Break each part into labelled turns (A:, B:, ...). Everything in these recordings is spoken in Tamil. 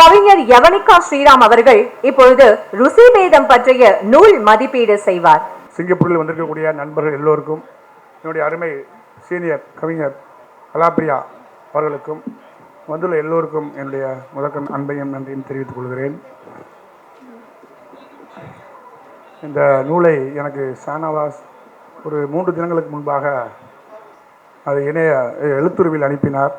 A: கவிஞர் யவனிகா ஸ்ரீராம் அவர்கள் இப்பொழுது ருசி பேதம் பற்றிய நூல் மதிப்பீடு செய்வார்.
B: சிங்கப்பூரில் வந்திருக்கக்கூடிய நண்பர்கள் எல்லோருக்கும் என்னுடைய அருமை சீனியர் கவிஞர் கலாப்பிரியா அவர்களுக்கும் வந்துள்ள எல்லோருக்கும் என்னுடைய முதற்கண் அன்பையும் நன்றியும் தெரிவித்துக் கொள்கிறேன். இந்த நூலை எனக்கு ஷானவாஸ் ஒரு மூன்று தினங்களுக்கு முன்பாக அதை இணைய எழுத்துருவில் அனுப்பினார்.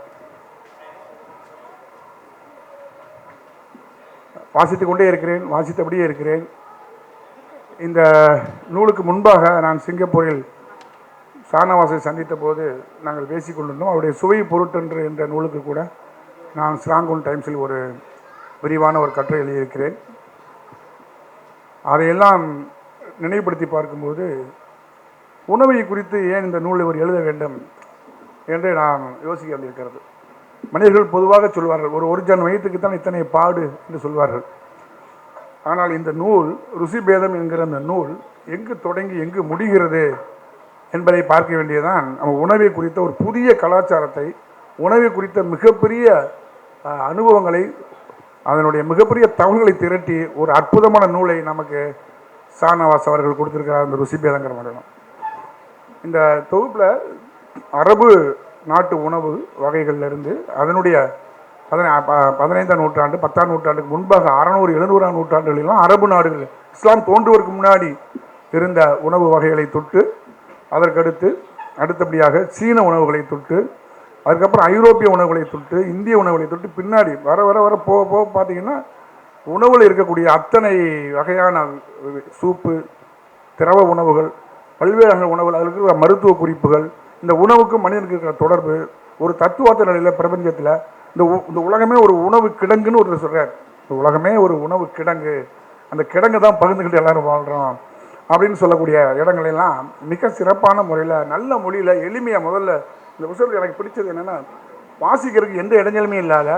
B: வாசித்து கொண்டே இருக்கிறேன் வாசித்தபடியே இருக்கிறேன். இந்த நூலுக்கு முன்பாக நான் சிங்கப்பூரில் ஷானவாஸை சந்தித்த போது நாங்கள் பேசிக்கொண்டிருந்தோம் அவருடைய சுவை பொருட்டென்று என்ற நூலுக்கு கூட நான் ஸ்ராங்கோன் டைம்ஸில் ஒரு விரிவான ஒரு கட்டுரை எழுதியிருக்கிறேன். அதையெல்லாம் நினைவுபடுத்தி பார்க்கும்போது உணவை குறித்து ஏன் இந்த நூல் இவர் எழுத வேண்டும் என்று நான் யோசிக்க வேண்டியிருக்கிறது. மனிதர்கள் பொதுவாக சொல்வார்கள் ஒரு ஒரு ஜன் வயிற்றுக்கு தான் இத்தனை பாடு என்று சொல்வார்கள். ஆனால் இந்த நூல் ருசி பேதம் என்கிற அந்த நூல் எங்கு தொடங்கி எங்கு முடிகிறது என்பதை பார்க்க வேண்டியதுதான் நம்ம உணவை குறித்த ஒரு புதிய கலாச்சாரத்தை உணவை குறித்த மிகப்பெரிய அனுபவங்களை அதனுடைய மிகப்பெரிய தகவல்களை திரட்டி ஒரு அற்புதமான நூலை நமக்கு சானவாஸ் அவர்கள் கொடுத்துருக்கிறார் அந்த ருசிபேதங்கிற மண்டலம். இந்த தொகுப்பில் அரபு நாட்டு உணவு வகைகள்லருந்து அதனுடைய பதினை ப- பதினைந்தாம் நூற்றாண்டு பத்தாம் நூற்றாண்டுக்கு முன்பாக அறநூறு எழுநூறாம் நூற்றாண்டுகளெல்லாம் அரபு நாடுகள் இஸ்லாம் தோன்றுவதற்கு முன்னாடி இருந்த உணவு வகைகளை தொட்டு அதற்கடுத்து அடுத்தபடியாக சீன உணவுகளை தொட்டு அதுக்கப்புறம் ஐரோப்பிய உணவுகளை தொட்டு இந்திய உணவுகளை தொட்டு பின்னாடி வர வர வர போக போக பார்த்தீங்கன்னா உணவில் இருக்கக்கூடிய அத்தனை வகையான சூப்பு திரவ உணவுகள் பல்வேறு வகை உணவுகள் அதில் இருக்கிற மருத்துவ குறிப்புகள் இந்த உணவுக்கும் மனிதனுக்கு இருக்கிற தொடர்பு ஒரு தத்துவார்த்த நிலையில் பிரபஞ்சத்தில் இந்த உ- இந்த உலகமே ஒரு உணவு கிடங்குன்னு ஒருத்தர் சொல்கிறார் இந்த உலகமே ஒரு உணவு கிடங்கு. அந்த கிடங்கு தான் பகிர்ந்துக்கிட்டு எல்லாரும் வாழ்கிறோம் அப்படின்னு சொல்லக்கூடிய இடங்களெல்லாம் மிக சிறப்பான முறையில் நல்ல மொழியில் எளிமையாக முதல்ல இந்த புத்தகத்தில் எனக்கு பிடிச்சது என்னென்னா வாசிக்கிறதுக்கு எந்த இடைஞ்சலுமே இல்லாத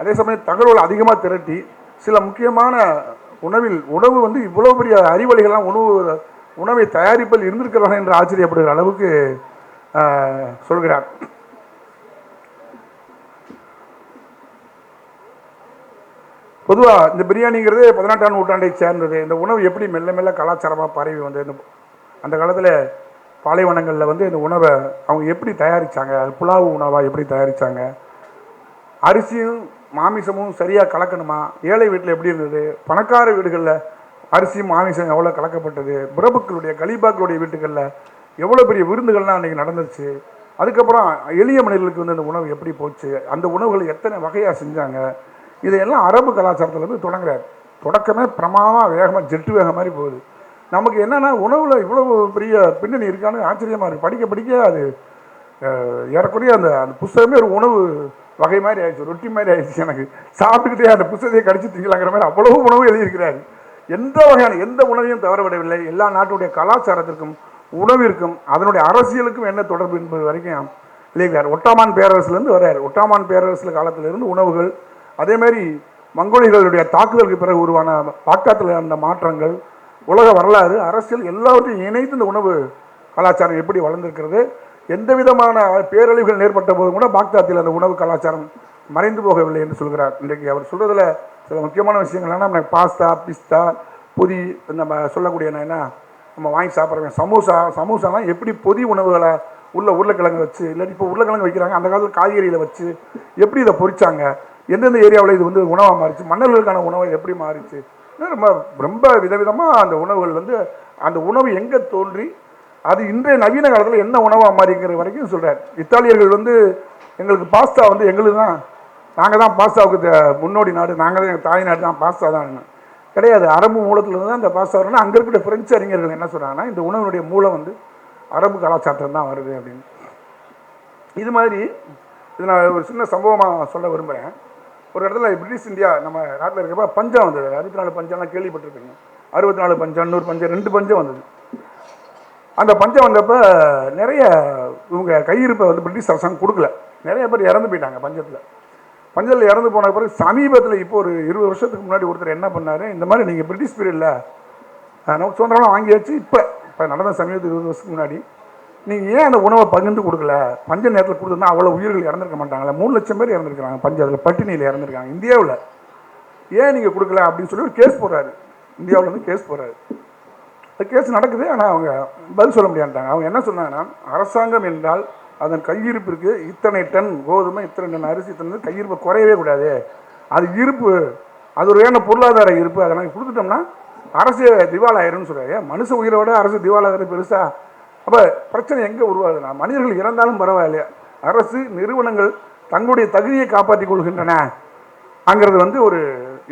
B: அதே சமயம் தகவல் அதிகமாக திரட்டி சில முக்கியமான உணவில் உணவு வந்து இவ்வளோ பெரிய அறிவழிகள்லாம் உணவு உணவை தயாரிப்பில் இருந்திருக்கிறார்கள் என்று ஆச்சரியப்படுகிற அளவுக்கு சொல்கிறார். பொதுவாக இந்த பிரியாணிங்கிறது பதினெட்டாம் நூற்றாண்டை சேர்ந்தது. இந்த உணவு எப்படி மெல்ல மெல்ல கலாச்சாரமாக பரவி வந்தது இந்த அந்த காலத்தில் பாலைவனங்களில் வந்து இந்த உணவை அவங்க எப்படி தயாரித்தாங்க புலாவு உணவாக எப்படி தயாரித்தாங்க அரிசியும் மாமிசமும் சரியாக கலக்கணுமா? ஏழை வீட்டில் எப்படி இருந்தது? பணக்கார வீடுகளில் அரிசியும் மாமிசம் எவ்வளோ கலக்கப்பட்டது? பிரபுக்களுடைய கலீபாக்களுடைய வீட்டுகளில் எவ்வளோ பெரிய விருந்துகள்லாம் அன்றைக்கி நடந்துச்சு அதுக்கப்புறம் எளிய மனிதர்களுக்கு வந்து அந்த உணவு எப்படி போச்சு அந்த உணவுகள் எத்தனை வகையாக செஞ்சாங்க இதையெல்லாம் அரபு கலாச்சாரத்துலேருந்து தொடங்குறாரு. தொடக்கமே பிரமாதமாக வேகமாக ஜெட்டு வேகம் மாதிரி போகுது. நமக்கு என்னென்னா உணவில் இவ்வளவு பெரிய பின்னணி இருக்கான்னு ஆச்சரியமாக இருக்குது படிக்க படிக்க அது ஏறக்குறைய அந்த அந்த புஸ்தகமே ஒரு உணவு வகை மாதிரி ஆயிடுச்சு ரொட்டி மாதிரி ஆயிடுச்சு எனக்கு. சாப்பிட்டுக்கிட்டே அந்த புஸ்தகத்தை கடிச்சு திங்கலாங்கிற மாதிரி அவ்வளவு உணவு எழுதியிருக்கிறாரு. எந்த வகையான எந்த உணவையும் தவறவிடவில்லை. எல்லா நாட்டுடைய கலாச்சாரத்திற்கும் உணவிற்கும் அதனுடைய அரசியலுக்கும் என்ன தொடர்பு என்பது வரைக்கும் எழுதியிருக்கார் ஒட்டாமான் பேரரசுலேருந்து வர்றார். ஒட்டாமான் பேரரசு காலத்திலிருந்து உணவுகள் அதே மாதிரி மங்கோலியர்களுடைய தாக்குதலுக்கு பிறகு உருவான பாக்தாத்தில் அந்த மாற்றங்கள் உலக வரலாறு அரசியல் எல்லாவற்றையும் இணைத்து இந்த உணவு கலாச்சாரம் எப்படி வளர்ந்திருக்கிறது எந்த விதமான பேரழிவுகள் ஏற்பட்ட போது கூட பாக்தாத்தில் அந்த உணவு கலாச்சாரம் மறைந்து போகவில்லை என்று சொல்கிறார். இன்றைக்கு அவர் சொல்கிறதுல சில முக்கியமான விஷயங்கள் என்ன பாஸ்தா பிஸ்தா பொதி நம்ம சொல்லக்கூடிய என்ன நம்ம வாங்கி சாப்பிட்றோம் சமோசா சமோசாலாம் எப்படி பொதி உணவுகளை உள்ள உருளைக்கிழங்கு வச்சு இல்லாட்டி இப்போ உருளைக்கிழங்கு வைக்கிறாங்க அந்த காலத்தில் காய்கறியில் வச்சு எப்படி இதை பொறிச்சாங்க? எந்தெந்த ஏரியாவில் இது வந்து உணவாக மாறிச்சு? மன்னர்களுக்கான உணவை எப்படி மாறிச்சு? ரொம்ப ரொம்ப விதவிதமாக அந்த உணவுகள் வந்து அந்த உணவு எங்கே தோன்றி அது இன்றைய நவீன காலத்தில் என்ன உணவாக மாறிங்கிற வரைக்கும் சொல்கிறார் இத்தாலியர்கள் வந்து எங்களுக்கு பாஸ்தா வந்து எங்களுக்கு தான் நாங்கள் தான் பாஸ்தாவுக்கு த- முன்னோடி நாடு நாங்கள் தான் எங்கள் தாய் நாடு தான் பாஸ்தா தான் கிடையாது. அரபு மூலத்தில் தான் அந்த பாஸ்தா வரணும் அங்கே இருக்கிற பிரெஞ்சு அறிஞர்கள் என்ன சொல்கிறாங்கன்னா இந்த உணவினுடைய மூலம் வந்து அரபு கலாச்சாரத்தில் தான் வருது அப்படின்னு. இது மாதிரி இது நான் ஒரு சின்ன சம்பவமாக சொல்ல விரும்புகிறேன் ஒரு இடத்துல பிரிட்டிஷ் இந்தியா நம்ம நாட்டில் இருக்கிறப்ப பஞ்சம் வந்தது. அறுபத்தி நாலு பஞ்சம்லாம் கேள்விப்பட்டிருப்பீங்க. அறுபத்தி நாலு பஞ்சம் நூறு பஞ்சம் ரெண்டு பஞ்சம் வந்தது. அந்த பஞ்சம் வந்தப்போ நிறைய இவங்க கையிருப்பை வந்து பிரிட்டிஷ் அரசாங்கம் கொடுக்கல. நிறைய பேர் இறந்து போயிட்டாங்க பஞ்சத்தில். பஞ்சத்தில் இறந்து போன பிறகு சமீபத்தில் இப்போ ஒரு இருபது வருஷத்துக்கு முன்னாடி ஒருத்தர் என்ன பண்ணார் இந்த மாதிரி நீங்கள் பிரிட்டிஷ் பீரியடில் நமக்கு சுதந்திரம்லாம் வாங்கியாச்சு இப்போ இப்போ நடந்த சமீபத்தில் இருபது வருஷத்துக்கு முன்னாடி. நீங்கள் ஏன் அந்த உணவை பகிர்ந்து கொடுக்கல? பஞ்ச நேரத்தில் கொடுத்துருந்தா அவ்வளோ உயிர்கள் இறந்துருக்க மாட்டாங்களே? மூணு லட்சம் பேர் இறந்துருக்காங்க பஞ்சத்தில் பட்டினியில் இறந்துருக்காங்க. இந்தியாவில். ஏன் நீங்கள் கொடுக்கல அப்படின்னு சொல்லி ஒரு கேஸ் போடுறாரு. இந்தியாவில் இருந்து கேஸ் போடுறாரு. அது கேஸ் நடக்குது ஆனால் அவங்க பதில் சொல்ல முடியாதுட்டாங்க அவங்க என்ன சொன்னாங்கன்னா அரசாங்கம் என்றால் அதன் கையிருப்பிற்கு இத்தனை டன் கோதுமை இத்தனை டன் அரிசி இத்தனை கையிருப்பை கையிருப்பு குறையவே கூடாது. அது இருப்பு அது ஒரு வேண பொருளாதார இருப்பு. அதை நாங்கள் கொடுத்துட்டோம்னா அரசு திவாலாயிரும்னு சொல்கிறாங்க மனுஷ உயிரோட அரசு திவாலாகிற பெருசா? அப்போ பிரச்சனை எங்கே உருவாகுதுன்னா மனிதர்கள் இறந்தாலும் பரவாயில்ல. அரசு நிறுவனங்கள் தங்களுடைய தகுதியை காப்பாற்றிக் கொள்கின்றன. அங்கிறது வந்து ஒரு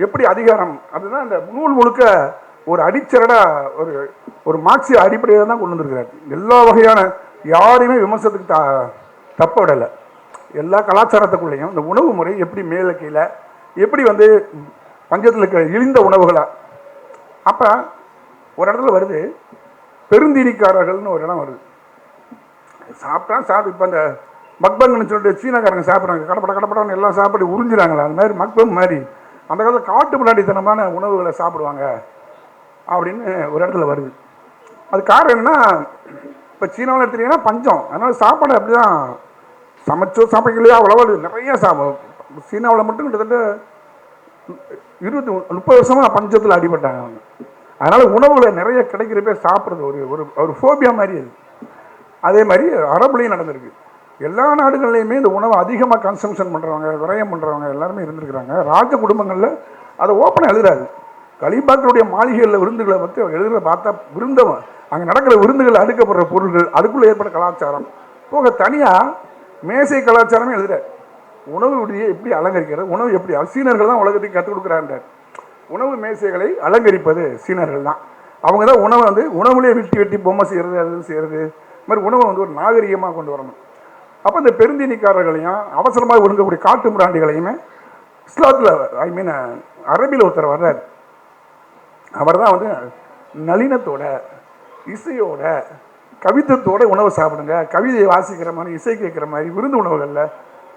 B: எப்படி அதிகாரம்? அதுதான் அந்த நூல் முழுக்க ஒரு அடிச்சரடாக ஒரு ஒரு மார்க்சிய அடிப்படையில் தான் கொண்டு வந்திருக்கிறார். எல்லா வகையான யாரையுமே விமர்சனத்துக்கு த தப்ப விடலை எல்லா கலாச்சாரத்துக்குள்ளேயும் இந்த உணவு முறை எப்படி மேலே கீழே எப்படி வந்து பஞ்சத்தில் இருக்கிற இழிந்த உணவுகளாக அப்போ ஒரு இடத்துல வருது பெருந்தீனிக்காரர்கள்னு ஒரு இடம் வருது. சாப்பிட்டா சாப்பிட்டு இப்போ அந்த மக்பங்னு சொல்லிட்டு சீனாக்காரங்க சாப்பிட்றாங்க. கடப்பட கடப்படன்னு எல்லாம் சாப்பிட்டு உறிஞ்சிறாங்களா அந்த மாதிரி மக்பங் மாதிரி. அந்த காலத்தில் காட்டு முன்னாடித்தனமான உணவுகளை சாப்பிடுவாங்க அப்படின்னு ஒரு இடத்துல வருது. அது காரணம் என்னென்னா இப்போ சீனாவில் எடுத்துட்டீங்கன்னா பஞ்சம். அதனால் சாப்பாடு அப்படி தான் சமைச்சோ சமைக்கலையோ அவ்வளோவா நிறைய சாப்பிடும் சீனாவில் மட்டும் கிட்டத்தட்ட இருபத்தி முப்பது வருஷமாக பஞ்சத்தில் அடிபட்டாங்க அவங்க. அதனால் உணவுகளை நிறைய கிடைக்கிறப்பே சாப்பிட்றது ஒரு ஒரு ஒரு ஃபோபியா மாதிரி அது. அதே மாதிரி அரபுலையும் நடந்திருக்கு. எல்லா நாடுகள்லையுமே இந்த உணவை அதிகமாக கன்சம்ஷன் பண்ணுறவங்க விரயம் பண்ணுறவங்க எல்லாருமே இருந்திருக்கிறாங்க. ராஜ குடும்பங்களில் அதை ஓப்பனாக எழுதுறாரு. கலிபாக்களுடைய மாளிகைகளில் விருந்துகளை பற்றி அவர் எழுதுறத பார்த்தா விருந்தவன் அங்கே நடக்கிற விருந்துகள் அடுக்கப்படுற பொருள்கள் அதுக்குள்ளே ஏற்பட்ட கலாச்சாரம். போக தனியாக மேசை கலாச்சாரமே எழுதுகிறார் உணவு விடுதியை எப்படி அலங்கரிக்கிறது? உணவு எப்படி சீனர்கள் தான் உலகத்துக்கு கற்றுக் கொடுக்குறான்றார். உணவு மேசைகளை அலங்கரிப்பது சீனர்கள் தான். அவங்க தான் உணவை வந்து உணவுலேயே வெட்டி வெட்டி பொம்மை செய்கிறது அது செய்கிறது இது மாதிரி உணவை வந்து ஒரு நாகரிகமாக கொண்டு வரணும். அப்போ இந்த பெருந்தீனிக்காரர்களையும் அவசரமாக ஒழுங்கக்கூடிய காட்டு முராண்டிகளையுமே இஸ்லாத்தில் ஐ மீன் அரபியில் ஒருத்தர் வர்றார். அவர் தான் வந்து நளினத்தோட இசையோட கவித்துவத்தோட உணவு சாப்பிடுங்க. கவிதையை வாசிக்கிற மாதிரி இசை கேட்குற மாதிரி விருந்து உணவுகளில்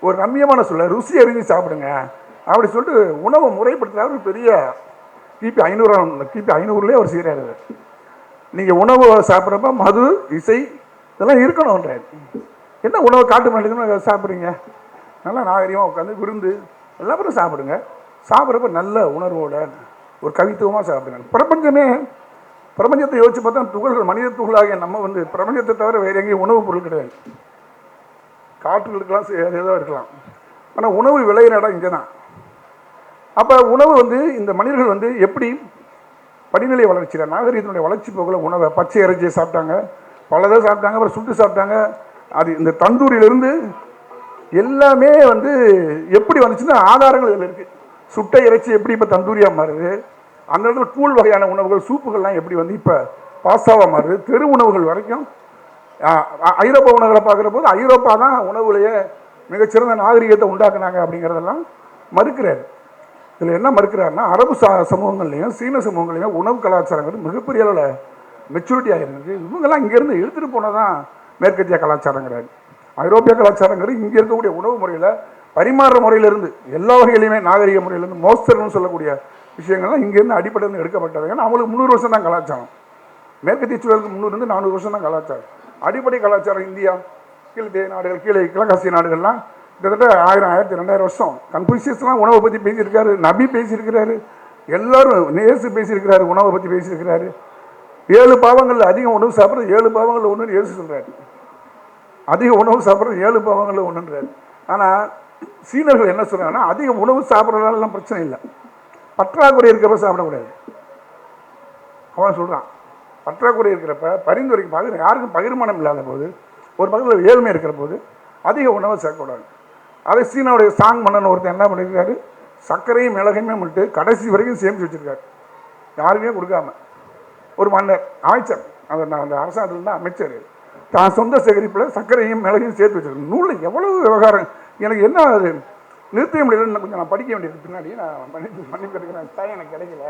B: ஒரு ரம்மியமான சொல்ல ருசி அறிஞ்சு சாப்பிடுங்க. அப்படி சொல்லிட்டு உணவை முறைப்படுத்துகிற ஒரு பெரிய கிபி ஐநூறாம் கிபி ஐநூறுலேயே அவர் செய்கிறாரு நீங்கள் உணவு சாப்பிட்றப்ப மது இசை இதெல்லாம் இருக்கணும்ன்றார். என்ன உணவு காட்டு மாட்டேங்குதுன்னு சாப்பிட்றீங்க? நல்லா நாகரிகமாக உட்காந்து விருந்து எல்லாரும் சாப்பிடுங்க. சாப்பிட்றப்ப நல்ல உணர்வோட ஒரு கவித்துவமாக சாப்பிடுங்க பிரபஞ்சமே பிரபஞ்சத்தை யோசிச்சு பார்த்தா துகள்கள் மனித துகளாகிய நம்ம வந்து பிரபஞ்சத்தை தவிர வேறு எங்கேயும் உணவுப் பொருள் கிடையாது. காற்றுகள் இருக்கலாம் ஏதோ இருக்கலாம். ஆனால் உணவு விளையிற இடம் இங்கே தான் அப்போ உணவு வந்து இந்த மனிதர்கள் வந்து எப்படி படிநிலை வளர்ச்சியில் நாகரீகத்தினுடைய வளர்ச்சி போகல உணவை பச்சை இறைச்சியை சாப்பிட்டாங்க பலதை சாப்பிட்டாங்க அப்புறம் சுட்டு சாப்பிட்டாங்க அது இந்த தந்தூரிலிருந்து எல்லாமே வந்து எப்படி வந்துச்சுன்னா ஆதாரங்கள் இதில் இருக்குது சுட்ட இறைச்சி எப்படி இப்போ தந்தூரியாக மாறுது? அந்த இடத்துல கூழ் வகையான உணவுகள் சூப்புகள்லாம் எப்படி வந்து இப்போ பாஸ்தாவாக மாறுது? தெரு உணவுகள் வரைக்கும் ஐரோப்பா உணவுகளை பார்க்குற போது ஐரோப்பா தான் உணவுலையே மிகச்சிறந்த நாகரிகத்தை உண்டாக்குனாங்க அப்படிங்கிறதெல்லாம் மறுக்கிறார். இதில் என்ன மறுக்கிறாருன்னா அரபு சா சமூகங்கள்லையும் சீன சமூகங்கள்லையும் உணவு கலாச்சாரங்கள் மிகப்பெரிய அளவில் மெச்சூரிட்டி ஆகிருக்கு இவங்கெல்லாம் இங்கேருந்து எடுத்துகிட்டு போனதான் மேற்கத்திய கலாச்சாரங்கிறாரு. ஐரோப்பிய கலாச்சாரங்கிறது இங்கே இருக்கக்கூடிய உணவு முறையில் பரிமாறுற முறையிலிருந்து எல்லா வகையிலையுமே நாகரிக முறையிலேருந்து மோஸ்தர்னு சொல்லக்கூடிய விஷயங்கள்லாம் இங்கேருந்து அடிப்படையிலிருந்து எடுக்கப்பட்டது ஏன்னா அவங்களுக்கு முந்நூறு வருஷம் தான் கலாச்சாரம். மேற்கத்திய சூழலுக்கு முந்நூறுலேருந்து நானூறு வருஷம் தான் கலாச்சாரம். அடிப்படை கலாச்சாரம் இந்தியா கீழே நாடுகள் கீழே கிழக்காசிய நாடுகள்லாம் கிட்டத்தட்ட ஆயிரம் ஆயிரத்தி ரெண்டாயிரம் வருஷம். கன்ஃபூசியஸ்லாம் உணவை பற்றி பேசியிருக்காரு நபி பேசியிருக்கிறாரு எல்லாரும் நேசு பேசியிருக்கிறாரு உணவை பற்றி பேசியிருக்கிறாரு. ஏழு பாவங்களில் அதிகம் உணவு சாப்பிட்றது ஏழு பாவங்களில் ஒன்று ஏசு சொல்கிறாரு அதிக உணவு சாப்பிட்றது ஏழு பாவங்களில் ஒன்றுன்றாரு ஆனால் சீனர்கள் என்ன சொல்கிறாங்கன்னா அதிக உணவு சாப்பிட்றதுனாலாம் பிரச்சனை இல்லை. பற்றாக்குறை இருக்கிறப்ப சாப்பிடக்கூடாது. அவன் சொல்கிறான் பற்றாக்குறை இருக்கிறப்ப பரிந்துரைக்கு பகிர் யாருக்கும் பகிர்மானம் இல்லாத போது ஒரு பக்கத்தில் ஏழ்மை இருக்கிற போது அதிக உணவை சேர்க்கக்கூடாது. அதை சீனாவுடைய சாங் மன்னன் ஒருத்தன் என்ன பண்ணியிருக்காரு சர்க்கரையும் மிளகையுமே விட்டு கடைசி வரைக்கும் சேமித்து வச்சிருக்காரு. யாருமே கொடுக்காம. ஒரு மன்னர் அமைச்சர் அந்த நான் அந்த அரசாங்கத்தில் தான் அமைச்சர். தான் சொந்த சேகரிப்பில் சர்க்கரையும் மிளகையும் சேர்த்து வச்சுருக்கேன் நூலில் எவ்வளவு விவகாரம் எனக்கு என்ன அது? நிறுத்த முடியலன்னு கொஞ்சம் நான் படிக்க வேண்டியது பின்னாடி நான் மன்னிப்பு மன்னிப்பு எடுக்கிறேன் டைம் எனக்கு கிடைக்கல.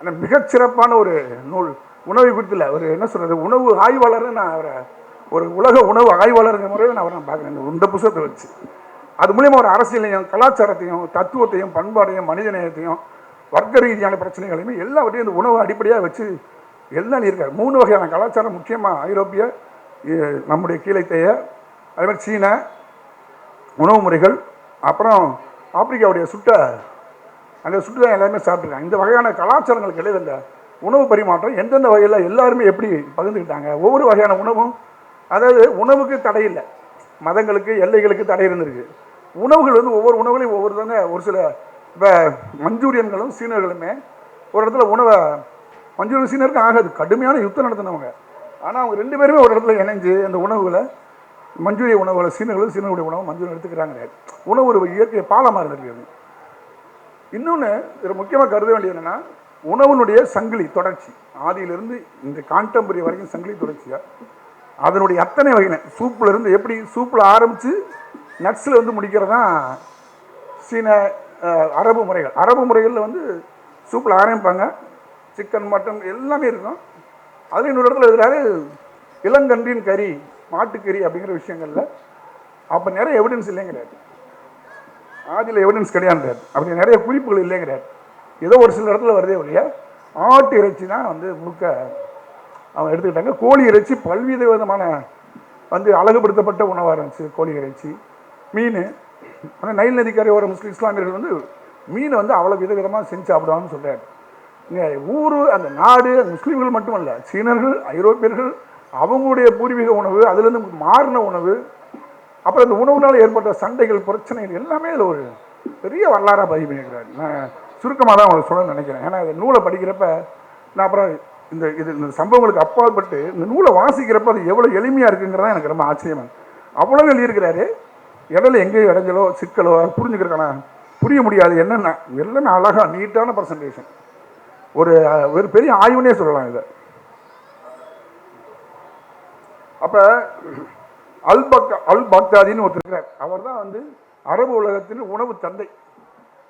B: அந்த மிகச்சிறப்பான ஒரு நூல் உணவை குறித்தில் ஒரு என்ன சொல்கிறது உணவு ஆய்வாளர்னு நான் அவரை ஒரு உலக உணவு ஆய்வாளருங்கிற முறையில் நான் அவரை நான் பார்க்குறேன். இந்த புத்தகத்தை வச்சு. அது மூலியமாக ஒரு அரசியலையும் கலாச்சாரத்தையும் தத்துவத்தையும் பண்பாடையும் மனிதநேயத்தையும் வர்க்க ரீதியான பிரச்சனைகளையுமே எல்லாவற்றையும் இந்த உணவு அடிப்படையாக வச்சு எல்லாம் இருக்காரு மூணு வகையான கலாச்சாரம் முக்கியமாக ஐரோப்பிய நம்முடைய கீழைத்தைய அதே மாதிரி சீனா உணவு முறைகள் அப்புறம் ஆப்பிரிக்காவுடைய சுட்ட அங்கே சுற்றுலா எல்லாருமே சாப்பிட்ருக்காங்க இந்த வகையான கலாச்சாரங்களுக்கு இடையில இந்த உணவு பரிமாற்றம் எந்தெந்த வகையில் எல்லாருமே எப்படி பகிர்ந்துக்கிட்டாங்க ஒவ்வொரு வகையான உணவும் அதாவது உணவுக்கு தடை இல்லை. மதங்களுக்கு எல்லைகளுக்கு தடை இருந்திருக்கு. உணவுகள் வந்து ஒவ்வொரு உணவுகளையும் ஒவ்வொருத்தவங்க ஒரு சில இப்போ மஞ்சூரியன்களும் சீனர்களுமே ஒரு இடத்துல உணவை மஞ்சூரியன் சீனருக்கு ஆகாது. கடுமையான யுத்தம் நடத்தினவங்க. ஆனால் அவங்க ரெண்டு பேருமே ஒரு இடத்துல இணைஞ்சு அந்த உணவுகளை மஞ்சூரிய உணவுகளை சீனர்களும் சீனருடைய உணவு மஞ்சூரியன் எடுத்துக்கிறாங்க. உணவு ஒரு இயற்கை பாலமாக இருக்கிறது இன்னொன்று இதில் முக்கியமாக கருத வேண்டியது என்னென்னா உணவுனுடைய சங்கிலி தொடர்ச்சி. ஆதியிலிருந்து இந்த கான்டெம்பரரி வரைக்கும் சங்கிலி தொடர்ச்சியாக அதனுடைய அத்தனை வகையின சூப்பில் இருந்து எப்படி சூப்பில் ஆரம்பித்து நட்ஸில் வந்து முடிக்கிறது தான் சீன அரபு முறைகள். அரபு முறைகளில் வந்து சூப்பில் ஆரம்பிப்பாங்க. சிக்கன் மட்டன் எல்லாமே இருக்கும். அதில் இன்னொரு இடத்துல இருக்கிறாரு இளங்கன்றின் கறி மாட்டுக்கறி அப்படிங்கிற விஷயங்கள்ல அப்போ நிறைய எவிடன்ஸ் இல்லைங்கிறாரு. ஆதியில் எவிடன்ஸ் கிடையாதுறாரு அப்படி நிறைய குறிப்புகள் இல்லைங்கிறார். ஏதோ ஒரு சில இடத்துல வருதே ஒழிய ஆட்டு இறைச்சி தான் வந்து முழுக்க அவங்க எடுத்துக்கிட்டாங்க. கோழி இறைச்சி பல்வித விதமான வந்து அழகுபடுத்தப்பட்ட உணவாக இருந்துச்சு கோழி இறைச்சி. மீன். ஆனால் நைல் அதிகாரியோட ஒரு முஸ்லீம் இஸ்லாமியர்கள் வந்து மீனை வந்து அவ்வளோ விதவிதமாக செஞ்சு சாப்பிடுவாங்கன்னு சொல்கிறார் ஊர் அந்த நாடு அந்த முஸ்லீம்கள் மட்டுமல்ல சீனர்கள் ஐரோப்பியர்கள் அவங்களுடைய பூர்வீக உணவு அதுலேருந்து மாறின உணவு அப்புறம் இந்த உணவுனால் ஏற்பட்ட சண்டைகள் பிரச்சனைகள் எல்லாமே இதில் ஒரு பெரிய வரலாறாக பதிவு பண்ணியிருக்கிறார். நான் சுருக்கமாக தான் அவங்களை சொல்ல நினைக்கிறேன். ஏன்னா இந்த நூலை படிக்கிறப்ப நான் அப்புறம் இந்த இது இந்த சம்பவங்களுக்கு அப்பாற்பட்டு இந்த நூலை வாசிக்கிறப்ப அது எவ்வளோ எளிமையாக இருக்குங்கிறதா எனக்கு ரொம்ப ஆச்சரியமாக அவ்வளோ எழுதியிருக்கிறாரு. இடையில எங்கேயோ இடைஞ்சலோ சிக்கலோ புரிஞ்சுக்கிறக்கான புரிய முடியாது என்னென்ன எல்லாமே அழகாக நீட்டான பர்சன்டேஷன் ஒரு ஒரு பெரிய ஆய்வுனே சொல்லலாம் இதை. அப்போ அல் பக் அல் பாக்தாதின்னு ஒருத்தர் இருக்கிறார். அவர் தான் வந்து அரபு உலகத்தின் உணவு தந்தை.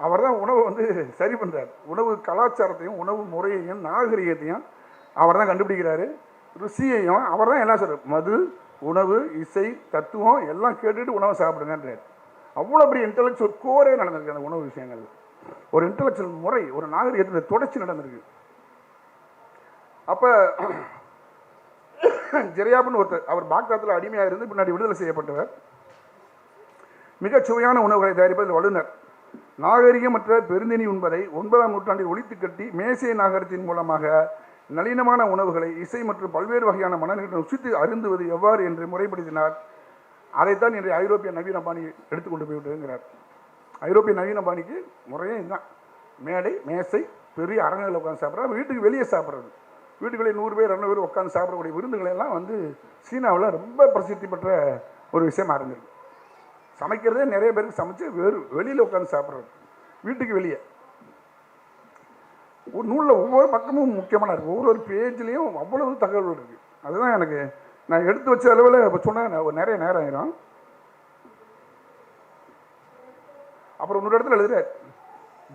B: அவர் தான் உணவை வந்து சரி பண்ணுறார் உணவு கலாச்சாரத்தையும் உணவு முறையையும் நாகரிகத்தையும் அவர் தான் கண்டுபிடிக்கிறாரு. ருசியையும் அவர் தான் எல்லாம் சொல்கிறார் மது உணவு இசை தத்துவம் எல்லாம் கேட்டுட்டு உணவை சாப்பிடுங்கன்றார். அவ்வளோ பெரிய இன்டலெக்சுவல் கோரே நடந்திருக்கு அந்த உணவு விஷயங்கள். ஒரு இன்டலெக்சுவல் முறை ஒரு நாகரிகத்தில் தொடர்ச்சி நடந்திருக்கு. அப்போ ஜெரியாப்புன்னு ஒருத்தர் அவர் பாக்தாத்தில் அடிமையாக இருந்து பின்னாடி விடுதலை செய்யப்பட்டவர். மிகச் சுவையான உணவுகளை தயாரிப்பதில் வல்லுநர். நாகரிகமற்ற பெருந்தினி உண்பதை ஒன்பதாம் நூற்றாண்டில் ஒழித்து கட்டி மேசை நாகரத்தின் மூலமாக நளினமான உணவுகளை இசை மற்றும் பல்வேறு வகையான மனநிலை ருசித்து அருந்துவது எவ்வாறு என்று முறைப்படுத்தினார். அதைத்தான் இன்றைய ஐரோப்பிய நவீன பாணி எடுத்துக்கொண்டு போய்விட்டுங்கிறார் ஐரோப்பிய நவீன பாணிக்கு முறையே இதுதான். மேடை மேசை பெரிய அரங்குகளில் உட்காந்து சாப்பிட்றது வீட்டுக்கு வெளியே சாப்பிட்றது. வீட்டுக்குள்ளே நூறு பேர் இரநூறு பேர் உட்காந்து சாப்பிடக்கூடிய விருந்துகளெல்லாம் வந்து சீனாவில் ரொம்ப பிரசித்தி பெற்ற ஒரு விஷயமா இருந்திருக்கு சமைக்கிறதே நிறைய பேருக்கு சமைச்சு வேறு வெளியில் உட்காந்து சாப்பிட்றது வீட்டுக்கு வெளியே. ஒரு நூலில் ஒவ்வொரு பக்கமும் முக்கியமான இருக்குது ஒவ்வொரு பேஜ்லேயும் அவ்வளவு தகவல் இருக்குது அதுதான் எனக்கு நான் எடுத்து வச்ச அளவில் இப்போ சொன்னால் நிறைய நேரம் ஆயிரும். அப்புறம் இன்னொரு இடத்துல எழுதுறார்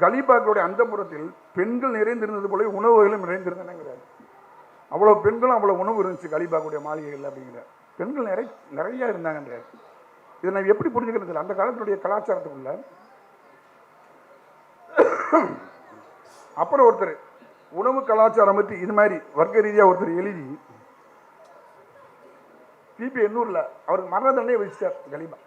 B: கலீபாக்களுடைய அந்தப்புறத்தில் பெண்கள் நிறைந்திருந்தது போல உணவுகளும் நிறைந்திருந்தனங்கிறார். அவ்வளோ பெண்களும் அவ்வளோ உணவு இருந்துச்சு கலிபாக்குடைய மாளிகைகள் அப்படிங்கிற. பெண்கள் நிறைய நிறைய இருந்தாங்கன்றார் இதை நான் எப்படி புரிஞ்சுக்கிறது அந்த காலத்துடைய கலாச்சாரத்துக்குள்ள. அப்புறம் ஒருத்தர் உணவு கலாச்சாரம் பற்றி இது மாதிரி வர்க்க ரீதியாக ஒருத்தர் எழுதி கிபி எண்ணூரில் அவருக்கு மரண தண்டனை வச்சுட்டார் கலிபா.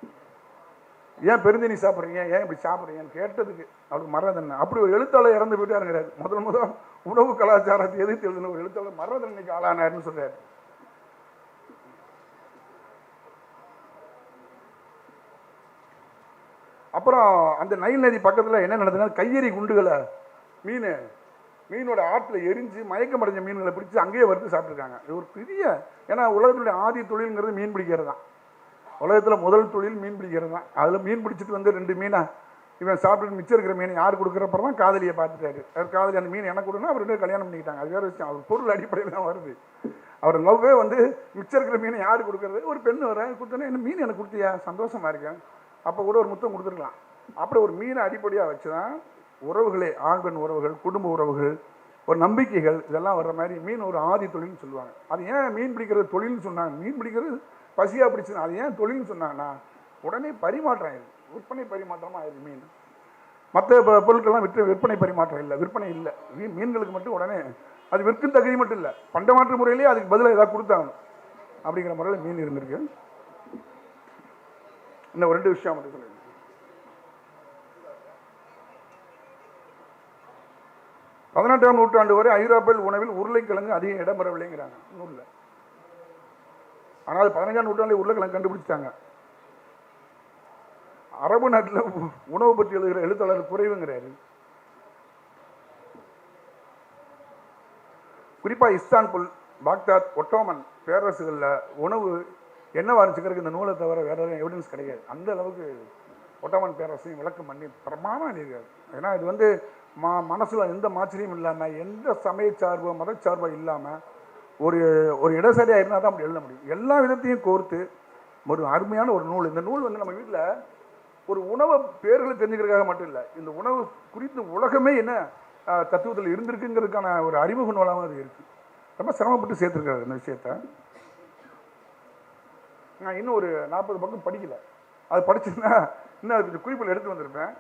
B: ஏன் பெருந்தீனி சாப்பிட்றீங்க? ஏன் இப்படி சாப்பிட்றீங்கன்னு கேட்டதுக்கு அவருக்கு மரண அப்படி ஒரு எழுத்தாளர் இறந்து போயிட்டாருங்கிறாரு முதல் முதல் உணவு கலாச்சாரத்தை எதிர்த்து எழுதின ஒரு எழுத்தாளர் மரண தண்டனைக்கு ஆளானாருன்னு சொல்கிறார் அப்புறம் அந்த நைல் நதி பக்கத்தில் என்ன நடந்ததுன்னா கையெறி குண்டுகளை மீன் மீனோட ஆற்றில் எரிஞ்சு மயக்கம் அடைஞ்ச மீன்களை பிடிச்சி அங்கேயே வறுத்து சாப்பிட்ருக்காங்க இது ஒரு பெரிய ஏன்னா உலகத்தினுடைய ஆதி தொழிலுங்கிறது மீன் பிடிக்கிறது தான் உலகத்தில் முதல் தொழில் மீன் பிடிக்கிறது தான். அதில் மீன் பிடிச்சிட்டு வந்து ரெண்டு மீனை இவன் சாப்பிட்டு மிச்சம் இருக்கிற மீன் யார் கொடுக்குறப்பறம் தான் காதலியை பார்த்துட்டாரு. அவர் காதலி அந்த மீன் எனக்கு கொடுன்னா அவர் ரெண்டு கல்யாணம் பண்ணிக்கிட்டாங்க. அது வேறு விஷயம். அவர் பொருள் அடிப்படையில் தான் வருது. அவர் லவ்வே வந்து மிச்சம் இருக்கிற மீனை யார் கொடுக்குறது? ஒரு பெண் வர கொடுத்தோன்னே என்ன மீன் எனக்கு கொடுத்தியா? சந்தோஷமா இருக்கேன் அப்போ கூட ஒரு முத்தம் கொடுத்துருக்கலாம். அப்படி ஒரு மீனை அடிப்படையாக வச்சு தான் உறவுகளே ஆண் பெண் உறவுகள் குடும்ப உறவுகள் ஒரு நம்பிக்கைகள் இதெல்லாம் வர்ற மாதிரி மீன் ஒரு ஆதி தொழில்னு சொல்லுவாங்க. அது ஏன் மீன் பிடிக்கிறது தொழில்னு சொன்னாங்க? மீன் பிடிக்கிறது பசியாக பிடிச்சுன்னா அது ஏன் தொழில்னு சொன்னாங்கன்னா உடனே பரிமாற்றம் ஆயிடுது. விற்பனை பரிமாற்றமாக ஆயிடுது மீன். மற்ற ப- பொருட்கள்லாம் விற்று விற்பனை பரிமாற்றம் இல்லை விற்பனை இல்லை. மீன் மீன்களுக்கு மட்டும் உடனே அது விற்கும் தகுதி மட்டும் இல்லை. பண்டமாற்று முறையிலேயே அதுக்கு பதிலாக ஏதாவது கொடுத்தாங்க அப்படிங்கிற முறையில் மீன் இருந்திருக்கு. இன்னும் ஒரு ரெண்டு விஷயம் மட்டும் சொல்லுங்க. பதினெட்டாம் நூற்றாண்டு வரை ஐரோப்பியல் உணவில் உருளைக்கிழங்கு அதிகம் இடம்பெறவில்லைங்கிறாங்க நூலில் ஆனால் பதினஞ்சாம் நூற்றாண்டில் உருளைக்கிழங்கு கண்டுபிடிச்சிட்டாங்க. அரபு நாட்டில் உணவு பற்றி எழுதுகிற எழுத்தாளர் குறைவுங்கிறாரு. குறிப்பாக இஸ்தான்புல் பாக்தாத் ஒட்டோமன் பேரரசுகளில் உணவு என்னவா இருந்துச்சுங்கிறதுக்கு இந்த நூலை தவிர வேற எதுவும் எவிடன்ஸ் கிடையாது. அந்த அளவுக்கு ஒட்டோமன் பேரரசையும் விளக்கம் பண்ணி பிரமாணம் எழுதியிருக்காரு. ஏன்னா இது வந்து மா மனசில் எந்த மாச்சரியம் இல்லாமல் எந்த சமய சார்போ மதச்சார்போ இல்லாமல் ஒரு ஒரு இடசரியாக இருந்தால் தான் அப்படி எழுத முடியும். எல்லா விதத்தையும் கோர்த்து ஒரு அருமையான ஒரு நூல். இந்த நூல் வந்து நம்ம வீட்டில் ஒரு உணவை பேர்களை தெரிஞ்சுக்கிறதுக்காக மட்டும் இல்லை. இந்த உணவு குறித்து உலகமே என்ன தத்துவத்தில் இருந்திருக்குங்கிறதுக்கான ஒரு அறிமுக நூலாகவும் அது இருக்குது ரொம்ப சிரமப்பட்டு சேர்த்துருக்காரு இந்த விஷயத்த. நான் இன்னும் ஒரு நாற்பது பக்கம் படிக்கல. அது படிச்சிருந்தா இன்னும் அது கொஞ்சம் குறிப்பில் எடுத்து வந்திருப்பேன்.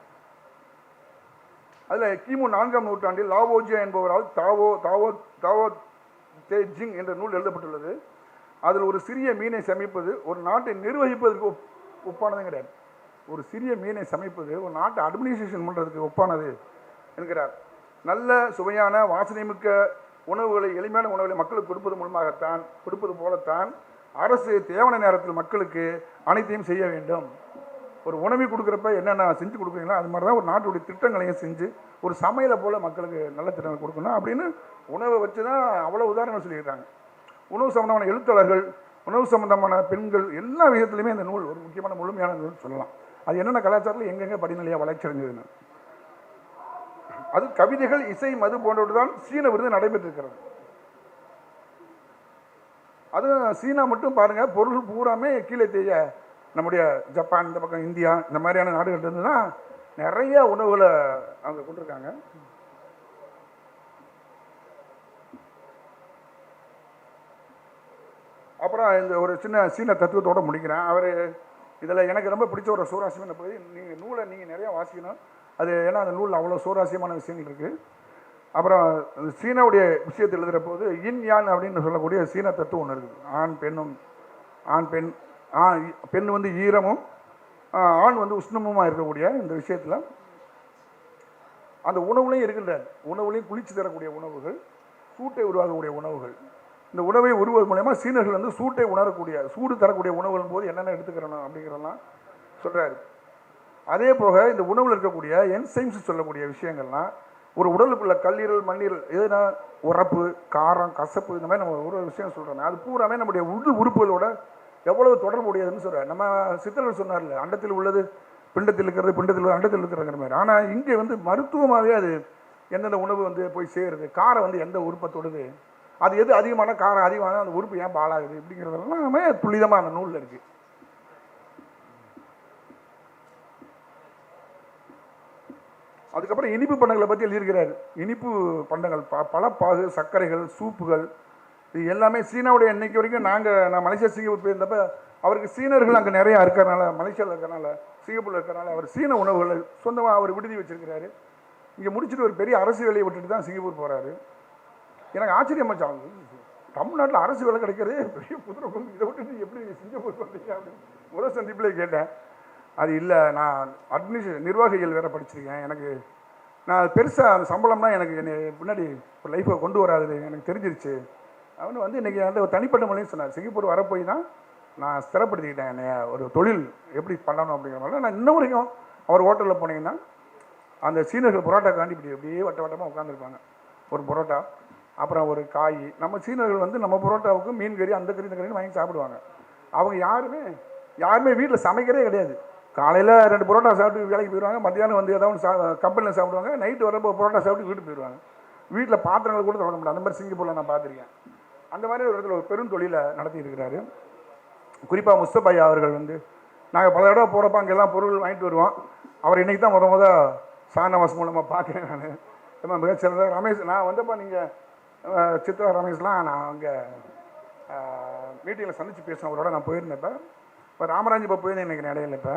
B: அதில் கிமு நான்காம் நூற்றாண்டில் லாவோஜியா என்பவரால் தாவோ தாவோ தாவோ தே ஜிங் என்ற நூல் எழுதப்பட்டுள்ளது. அதில் ஒரு சிறிய மீனை சமைப்பது ஒரு நாட்டை நிர்வகிப்பதற்கு ஒப் ஒப்பானதும் கிடையாது. ஒரு சிறிய மீனை சமைப்பது ஒரு நாட்டை அட்மினிஸ்ட்ரேஷன் பண்ணுறதுக்கு ஒப்பானது என்கிறார். நல்ல சுவையான வாசனைமிக்க உணவுகளை எளிமையான உணவுகளை மக்களுக்கு கொடுப்பது மூலமாகத்தான் கொடுப்பது போலத்தான் அரசு தேவையான நேரத்தில் மக்களுக்கு அனைத்தையும் செய்ய வேண்டும். ஒரு உணவு கொடுக்குறப்ப என்னென்ன செஞ்சு கொடுக்குறீங்களோ அது மாதிரி தான் ஒரு நாட்டுடைய திட்டங்களையும் செஞ்சு ஒரு சமையலை போல் மக்களுக்கு நல்ல திட்டங்கள் கொடுக்கணும் அப்படின்னு உணவை வச்சு தான் அவ்வளோ உதாரணங்கள் சொல்லியிருக்காங்க. உணவு சம்மந்தமான எழுத்தாளர்கள் உணவு சம்பந்தமான பெண்கள் எல்லா விதத்துலையுமே இந்த நூல் ஒரு முக்கியமான முழுமையான நூல் சொல்லலாம். அது என்னென்ன கலாச்சாரத்தில் எங்கெங்கே படிநிலையாக வளர்ச்சி அடைஞ்சதுன்னு. அது கவிதைகள் இசை மது போன்றவற்று தான் சீன விருது நடைபெற்றிருக்கிறது. அதுவும் சீனா மட்டும் பாருங்கள் பொருள் பூராமே கீழே தேய நம்முடைய ஜப்பான் இந்த பக்கம் இந்தியா இந்த மாதிரியான நாடுகள் இருந்து தான் நிறைய உணவுகளை அவங்க கொண்டிருக்காங்க. அப்புறம் இந்த ஒரு சின்ன சீன தத்துவத்தோடு முடிக்கிறேன். அவர் இதில் எனக்கு ரொம்ப பிடிச்ச ஒரு சுவாரஸ்யமான பகுதி நீங்கள் நூலை நீங்கள் நிறையா வாசிக்கணும். அது ஏன்னா அந்த நூலில் அவ்வளோ சுவாரஸ்யமான விஷயங்கள் இருக்குது அப்புறம் சீனாவுடைய விஷயத்தை எழுதுகிற போது இன் யான் அப்படின்னு சொல்லக்கூடிய சீன தத்துவம் ஒன்று இருக்குது. ஆண் பெண்ணும் ஆண் பெண் ஆண் பெண் வந்து ஈரமும் ஆண் வந்து உஷ்ணமுமாக இருக்கக்கூடிய இந்த விஷயத்தில் அந்த உணவுலையும் இருக்கின்றார். உணவுலையும் குளிச்சு தரக்கூடிய உணவுகள் சூட்டை உருவாக்கக்கூடிய உணவுகள். இந்த உணவை உருவது மூலயமா சீனர்கள் வந்து சூட்டை உணரக்கூடிய சூடு தரக்கூடிய உணவுகள் போது என்னென்ன எடுத்துக்கிறணும் அப்படிங்கிறதெல்லாம் சொல்கிறாரு அதே போக இந்த உணவில் இருக்கக்கூடிய என்சைம்ஸ் சொல்லக்கூடிய விஷயங்கள்லாம் ஒரு உடலுக்குள்ள கல்லீரல் மண்ணீரல் எதுனா உரப்பு காரம் கசப்பு இந்த மாதிரி நம்ம ஒரு ஒரு விஷயம் சொல்கிறோம் அது பூராமே நம்முடைய உடல் உறுப்புகளோட எவ்வளவு தொடர்புடையதுன்னு சொல்கிறார் நம்ம சித்தர்கள் சொன்னார்ல அண்டத்தில் உள்ளது பிண்டத்தில் இருக்கிறது பிண்டத்தில் உள்ளது அண்டத்தில் இருக்கிறங்கிற மாதிரி. ஆனால் இங்கே வந்து மருத்துவமாகவே அது எந்தெந்த உணவு வந்து போய் சேருது? காரம் வந்து எந்த உறுப்பை தொடுது? அது எது அதிகமான காரம் அதிகமான அந்த உறுப்பு ஏன் பாலாகுது இப்படிங்கிறதெல்லாமே துல்லிதமாக அந்த நூலில் இருக்குது அதுக்கப்புறம் இனிப்பு பண்டங்களை பற்றி எழுதியிருக்கிறார். இனிப்பு பண்டங்கள் ப பழப்பாகு சர்க்கரைகள் சூப்புகள் இது எல்லாமே சீனாவுடைய இன்னைக்கு வரைக்கும் நாங்கள் நான் மலேசியா சிங்கப்பூர் போயிருந்தப்ப அவருக்கு சீனர்கள் அங்கே நிறையா இருக்கிறனால மலேசியாவில் இருக்கிறனால சிங்கப்பூரில் இருக்கிறனால அவர் சீன உணவுகளை சொந்தமாக அவர் விடுதி வச்சிருக்கிறாரு. இங்கே முடிச்சுட்டு ஒரு பெரிய அரசு வேலையை விட்டுட்டு தான் சிங்கப்பூர் போகிறாரு எனக்கு ஆச்சரியமாச்சாங்க தமிழ்நாட்டில் அரசு வேலை கிடைக்கிறதே பெரிய குதிரை கொண்டு இதை விட்டுட்டு எப்படி சிங்கப்பூர் பண்ணுறீங்க அப்படின்னு முதல் சந்திப்பில் கேட்டேன். அது இல்லை நான் அட்மினிஸ்ட்ரேஷன் நிர்வாகிகள் வேறு படிச்சிருக்கேன். எனக்கு நான் பெருசாக அந்த சம்பளம்னா எனக்கு என்னை பின்னாடி ஒரு லைஃப்பை கொண்டு வராது எனக்கு தெரிஞ்சிருச்சு. அவனு வந்து இன்றைக்கி வந்து ஒரு தனிப்பட்ட முறையும் சொன்னார். சிங்கப்பூர் வர போய் தான் நான் ஸ்திரப்படுத்திக்கிட்டேன் என்னைய ஒரு தொழில் எப்படி பண்ணணும் அப்படிங்கிற மாதிரி நான் இன்ன வரைக்கும் அவர் ஹோட்டலில் போனீங்கன்னா அந்த சீனர்கள் பரோட்டா காண்டி இப்படி அப்படியே வட்ட வட்டமாக உட்காந்துருப்பாங்க ஒரு புரோட்டா அப்புறம் ஒரு காய். நம்ம சீனர்கள் வந்து நம்ம பரோட்டாவுக்கு மீன் கறி அந்த கறி இந்த கறின்னு வாங்கி சாப்பிடுவாங்க. அவங்க யாருமே யாருமே வீட்டில் சமைக்கிறதே கிடையாது. காலையில் ரெண்டு பரோட்டா சாப்பிட்டு வேலைக்கு போயிடுவாங்க மத்தியானம் வந்து ஏதாவது சா கம்பெனியில் சாப்பிடுவாங்க நைட்டு வரப்போ பரோட்டா சாப்பிட்டு வீட்டுக்கு போயிடுவாங்க வீட்டில் பாத்திரங்கள் கூட தொடங்க முடியாது. அந்த மாதிரி சிங்கப்பூரில் நான் பார்த்துருக்கேன். அந்த மாதிரி ஒரு இடத்துல ஒரு பெரும் தொழிலை நடத்தி இருக்கிறாரு. குறிப்பாக முஸ்தபையா அவர்கள் வந்து நாங்கள் பல தடவை போகிறப்ப அங்கெல்லாம் பொருள் வாங்கிட்டு வருவோம். அவர் இன்றைக்கி தான் முத முத சானவாஸ் மூலமாக பார்க்குறேன் நான். ரொம்ப மிகச்சிறந்த ரமேஷ் நான் வந்தப்போ நீங்கள் சித்ரா ரமேஷ்லாம் நான் அங்கே மீட்டிங்கில் சந்தித்து பேசினேன். அவரோட நான் போயிருந்தேன் இப்போ ராமராஜ் இப்போ போயிருந்தேன் எனக்கு இடையில இப்போ.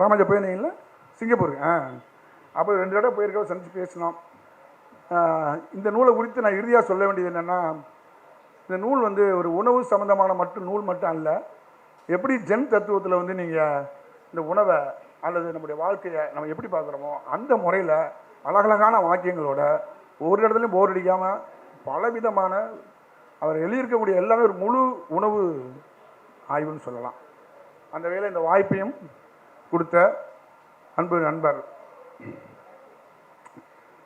B: ராமராஜ் போயிருந்தீங்களா சிங்கப்பூருக்கு ஆ. அப்போ ரெண்டு தடவை போயிருக்க சந்தித்து பேசினோம். இந்த நூலை குறித்து நான் இறுதியாக சொல்ல வேண்டியது என்னென்னா இந்த நூல் வந்து ஒரு உணவு சம்மந்தமான மட்டும் நூல் மட்டும் அல்ல. எப்படி ஜென் தத்துவத்தில் வந்து நீங்கள் இந்த உணவை அல்லது நம்முடைய வாழ்க்கையை நம்ம எப்படி பார்க்குறோமோ அந்த முறையில் அழகழகான வாக்கியங்களோட ஒவ்வொரு இடத்துலையும் போர் அடிக்காமல் பலவிதமான அவர் எழுதியிருக்கக்கூடிய எல்லாமே ஒரு முழு உணவு ஆய்வுன்னு சொல்லலாம். அந்த வேலை இந்த வாய்ப்பையும் கொடுத்த அன்பு நண்பர்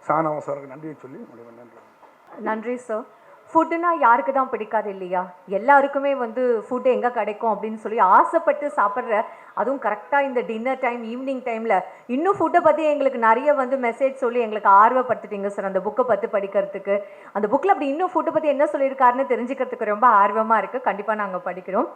B: சாணவசருக்கு நன்றியை சொல்லி முடிவு நன்றி
A: நன்றி சார் ஃபுட்டுனா யாருக்கு தான் பிடிக்காது இல்லையா? எல்லாருக்குமே வந்து ஃபுட்டு எங்கே கிடைக்கும் அப்படின்னு சொல்லி ஆசைப்பட்டு சாப்பிட்ற அதுவும் கரெக்டாக இந்த டின்னர் டைம் ஈவினிங் டைமில் இன்னும் ஃபுட்டை பற்றி எங்களுக்கு நிறைய வந்து மெசேஜ் சொல்லி எங்களுக்கு ஆர்வப்படுத்திட்டீங்க சார் அந்த புக்கை பற்றி படிக்கிறதுக்கு. அந்த புக்கில் அப்படி இன்னும் ஃபுட்டை பற்றி என்ன சொல்லியிருக்காருன்னு தெரிஞ்சுக்கிறதுக்கு ரொம்ப ஆர்வமாக இருக்குது கண்டிப்பாக நாங்கள் படிக்கிறோம்.